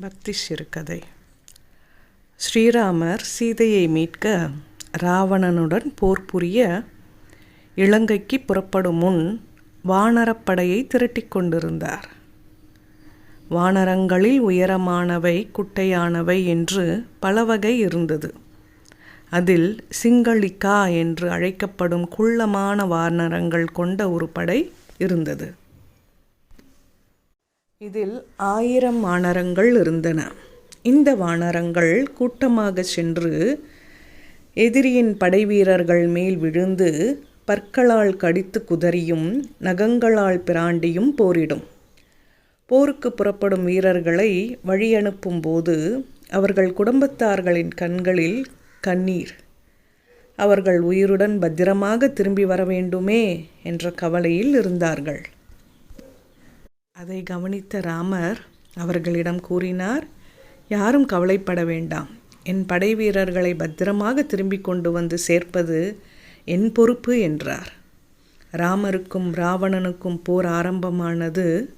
பக்தி சிறுகதை. ஸ்ரீராமர் சீதையை மீட்க ராவணனுடன் போர் புரிய இலங்கைக்கு புறப்படும் முன் வானரப்படையை திரட்டிக் கொண்டிருந்தார். வானரங்களில் உயரமானவை குட்டையானவை என்று பல வகை இருந்தது. அதில் சிங்களிக்கா என்று அழைக்கப்படும் குள்ளமான வானரங்கள் கொண்ட ஒரு படை இருந்தது. இதில் ஆயிரம் வானரங்கள் இருந்தன. இந்த வானரங்கள் கூட்டமாக சென்று எதிரியின் படைவீரர்கள் மேல் விழுந்து பற்களால் கடித்து குதறியும் நகங்களால் பிராண்டியும் போரிடும். போருக்கு புறப்படும் வீரர்களை வழியனுப்பும் போது அவர்கள் குடும்பத்தார்களின் கண்களில் கண்ணீர். அவர்கள் உயிருடன் பத்திரமாக திரும்பி வர வேண்டுமே என்ற கவலையில் இருந்தார்கள். அதை கவனித்த ராமர் அவர்களிடம் கூறினார் யாரும் கவலைப்பட வேண்டாம். என் படை வீரர்களை பத்திரமாக திரும்பிக் கொண்டு வந்து சேர்ப்பது என் பொறுப்பு என்றார். ராமருக்கும் ராவணனுக்கும் போர் ஆரம்பமானது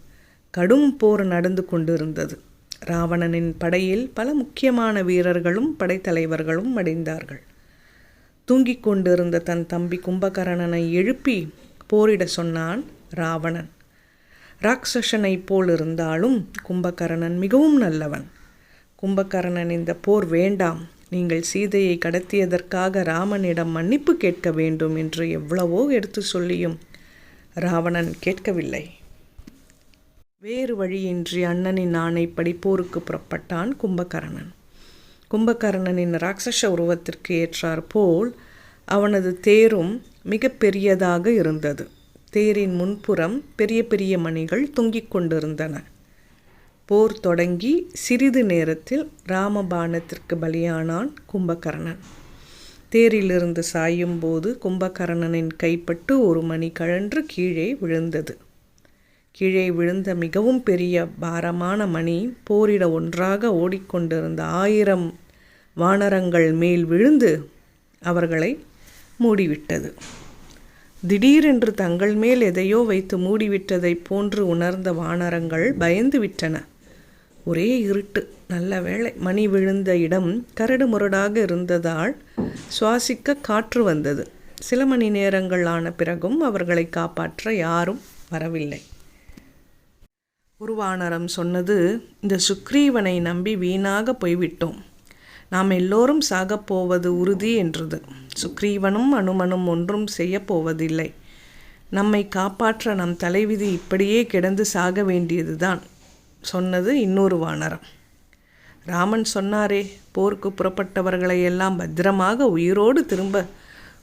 கடும் போர் நடந்து கொண்டிருந்தது. ராவணனின் படையில் பல முக்கியமான வீரர்களும் படைத்தலைவர்களும் அடைந்தார்கள். தூங்கிக் கொண்டிருந்த தன் தம்பி கும்பகரணனை எழுப்பி போரிட சொன்னான் ராவணன். ராட்சசனைப் போல் இருந்தாலும் கும்பகரணன் மிகவும் நல்லவன். கும்பகரணன் இந்த போர் வேண்டாம். நீங்கள் சீதையை கடத்தியதற்காக ராமனிடம் மன்னிப்பு கேட்க வேண்டும் என்று எவ்வளவோ எடுத்து சொல்லியும் ராவணன் கேட்கவில்லை. வேறு வழியின்றி அண்ணனின் ஆணைப்படி போருக்கு புறப்பட்டான் கும்பகரணன். கும்பகரணனின் ராட்சச உருவத்திற்கு ஏற்றாற்போல் அவனது தேரும் மிக பெரியதாக இருந்தது. தேரின் முன்புறம் பெரிய பெரிய மணிகள் தொங்கிக் கொண்டிருந்தன. போர் தொடங்கி சிறிது நேரத்தில் ராமபானத்திற்கு பலியானான் கும்பகர்ணன். தேரிலிருந்து சாயும் போது கும்பகர்ணனின் கைப்பட்டு ஒரு மணி கழன்று கீழே விழுந்தது. கீழே விழுந்த மிகவும் பெரிய பாரமான மணி போரிட ஒன்றாக ஓடிக்கொண்டிருந்த ஆயிரம் வானரங்கள் மேல் விழுந்து அவர்களை மூடிவிட்டது. திடீரென்று தங்கள் மேல் எதையோ வைத்து மூடிவிட்டதைப் போன்று உணர்ந்த வானரங்கள் பயந்து விட்டன. ஒரே இருட்டு நல்ல வேளை. மணி விழுந்த இடம் கரடு முரடாக இருந்ததால் சுவாசிக்க காற்று வந்தது. சில மணி நேரங்கள் ஆன பிறகும் அவர்களை காப்பாற்ற யாரும் வரவில்லை. ஒரு வானரம் சொன்னது இந்த சுக்ரீவனை நம்பி வீணாக போய்விட்டோம். நாம் எல்லோரும் சாகப்போவது உறுதி என்றது. சுக்ரீவனும் அனுமனும் ஒன்றும் செய்யப்போவதில்லை நம்மை காப்பாற்ற நம் தலைவிதி இப்படியே கிடந்து சாக வேண்டியதுதான் சொன்னது இன்னொரு வானரம். ராமன் சொன்னாரே போருக்கு புறப்பட்டவர்களை எல்லாம் பத்திரமாக உயிரோடு திரும்ப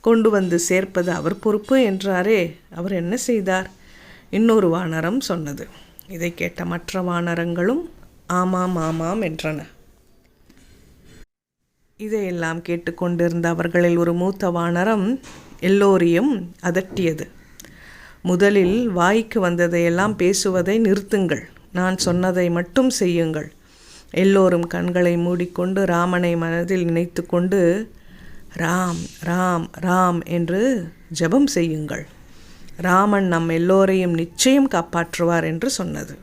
கொண்டு வந்து சேர்ப்பது அவர் பொறுப்பு என்றாரே அவர் என்ன செய்தார்? இன்னொரு வானரம் சொன்னது. இதை கேட்ட மற்ற வானரங்களும் ஆமாம் ஆமாம் என்றன. இதையெல்லாம் கேட்டுக்கொண்டிருந்த அவர்களில் ஒரு மூத்த வானரம் எல்லோரையும் அதட்டியது. முதலில் வாய்க்கு வந்ததையெல்லாம் பேசுவதை நிறுத்துங்கள். நான் சொன்னதை மட்டும் செய்யுங்கள். எல்லோரும் கண்களை மூடிக்கொண்டு ராமனை மனதில் நினைத்து கொண்டு ராம் ராம் ராம் என்று ஜெபம் செய்யுங்கள். ராமன் நம் எல்லோரையும் நிச்சயம் காப்பாற்றுவார் என்று சொன்னது.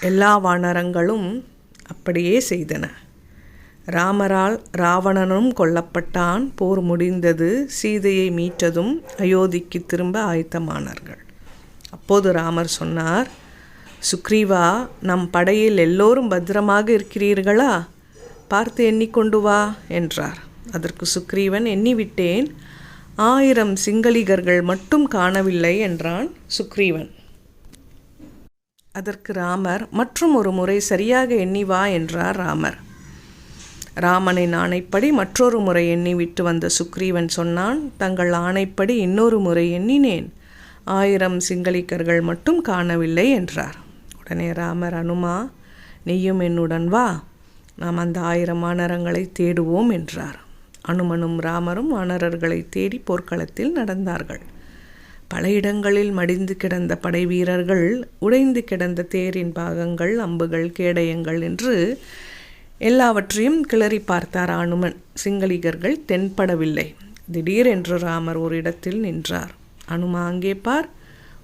எல்லா வானரங்களும் அப்படியே செய்தன. ராமரால் ராவணனும் கொல்லப்பட்டான். போர் முடிந்தது. சீதையை மீட்டதும் அயோத்திக்கு திரும்ப ஆயத்தமானார்கள். அப்போது ராமர் சொன்னார் சுக்ரீவா நம் படையில் எல்லோரும் பத்திரமாக இருக்கிறீர்களா? பார்த்து எண்ணிக்கொண்டு வா என்றார். அதற்கு சுக்ரீவன் எண்ணிவிட்டேன். ஆயிரம் சிங்களிகர்கள் மட்டும் காணவில்லை என்றான் சுக்ரீவன். அதற்கு ராமர் மற்றும் ஒரு முறை சரியாக எண்ணி வா என்றார் ராமர். ராமனின் ஆணைப்படி மற்றொரு முறை எண்ணி விட்டு வந்த சுக்ரீவன் சொன்னான் தங்கள் ஆணைப்படி இன்னொரு முறை எண்ணினேன். ஆயிரம் சிங்களிக்கர்கள் மட்டும் காணவில்லை என்றார். உடனே ராமர் அனுமா நீயும் என்னுடன் வா. நாம் அந்த ஆயிரம் வானரங்களை தேடுவோம் என்றார். அனுமனும் ராமரும் வானரர்களை தேடி போர்க்களத்தில் நடந்தார்கள். பல இடங்களில் மடிந்து கிடந்த படை வீரர்கள் உடைந்து கிடந்த தேரின் பாகங்கள் அம்புகள் கேடயங்கள் என்று எல்லாவற்றையும் கிளறி பார்த்தார் அனுமன் சிங்களிகர்கள் தென்படவில்லை. திடீரென்று ராமர் ஒரு இடத்தில் நின்றார். அனுமா அங்கே பார்.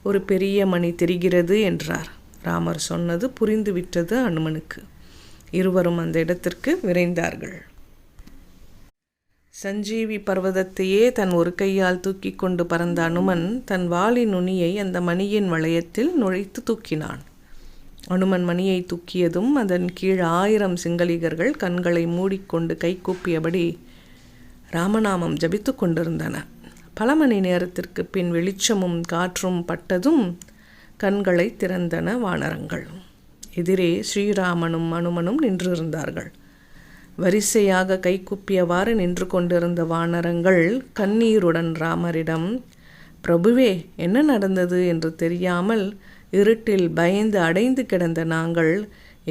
ஒரு பெரிய மணி தெரிகிறது என்றார். ராமர் சொன்னது புரிந்துவிட்டது அனுமனுக்கு. இருவரும் அந்த இடத்திற்கு விரைந்தார்கள். சஞ்சீவி பர்வதத்தையே தன் ஒரு கையால் தூக்கி கொண்டு பறந்த அனுமன் தன் வாளின் நுனியை அந்த மணியின் வளையத்தில் நுழைத்து தூக்கினான். அனுமன் மணியை தூக்கியதும் அதன் கீழ் ஆயிரம் சிங்களிகர்கள் கண்களை மூடிக்கொண்டு கைகூப்பியபடி ராமநாமம் ஜபித்து கொண்டிருந்தன. பல மணி நேரத்திற்கு பின் வெளிச்சமும் காற்றும் பட்டதும் கண்களை திறந்தன வானரங்கள். எதிரே ஸ்ரீராமனும் அனுமனும் நின்றிருந்தார்கள். வரிசையாக கைக்குப்பியவாறு நின்று கொண்டிருந்த வானரங்கள் கண்ணீருடன் ராமரிடம் பிரபுவே என்ன நடந்தது? என்று தெரியாமல் இருட்டில் பயந்து அடைந்து கிடந்த நாங்கள்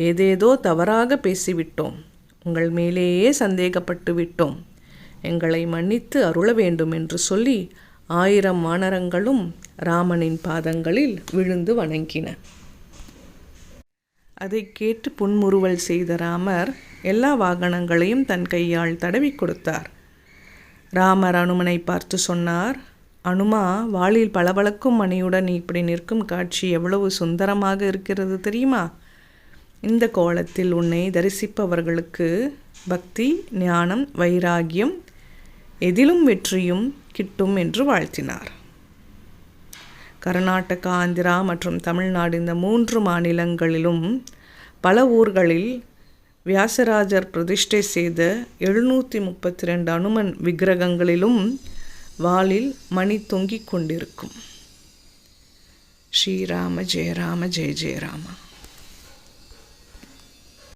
ஏதேதோ தவறாக பேசிவிட்டோம். உங்கள் மேலேயே சந்தேகப்பட்டு விட்டோம். எங்களை மன்னித்து அருள வேண்டும் என்று சொல்லி ஆயிரம் வானரங்களும் ராமனின் பாதங்களில் விழுந்து வணங்கின. அதை கேட்டு புன்முறுவல் செய்த ராமர் எல்லா வாகனங்களையும் தன் கையால் தடவி கொடுத்தார். ராமர் அனுமனை பார்த்து சொன்னார் அனுமா வாளில் பளபளக்கும் மணியுடன் இப்படி நிற்கும் காட்சி எவ்வளவு சுந்தரமாக இருக்கிறது தெரியுமா? இந்த கோலத்தில் உன்னை தரிசிப்பவர்களுக்கு பக்தி ஞானம் வைராகியம் எதிலும் வெற்றியும் கிட்டும் என்று வாழ்த்தினார். கர்நாடகா ஆந்திரா மற்றும் தமிழ்நாடு இந்த மூன்று மாநிலங்களிலும் பல ஊர்களில் வியாசராஜர் பிரதிஷ்டை செய்த எழுநூற்றி முப்பத்தி ரெண்டு அனுமன் விக்கிரகங்களிலும் வாளில் மணி தொங்கிக் கொண்டிருக்கும். ஸ்ரீராம ஜெயராம ஜெய ஜெயராமா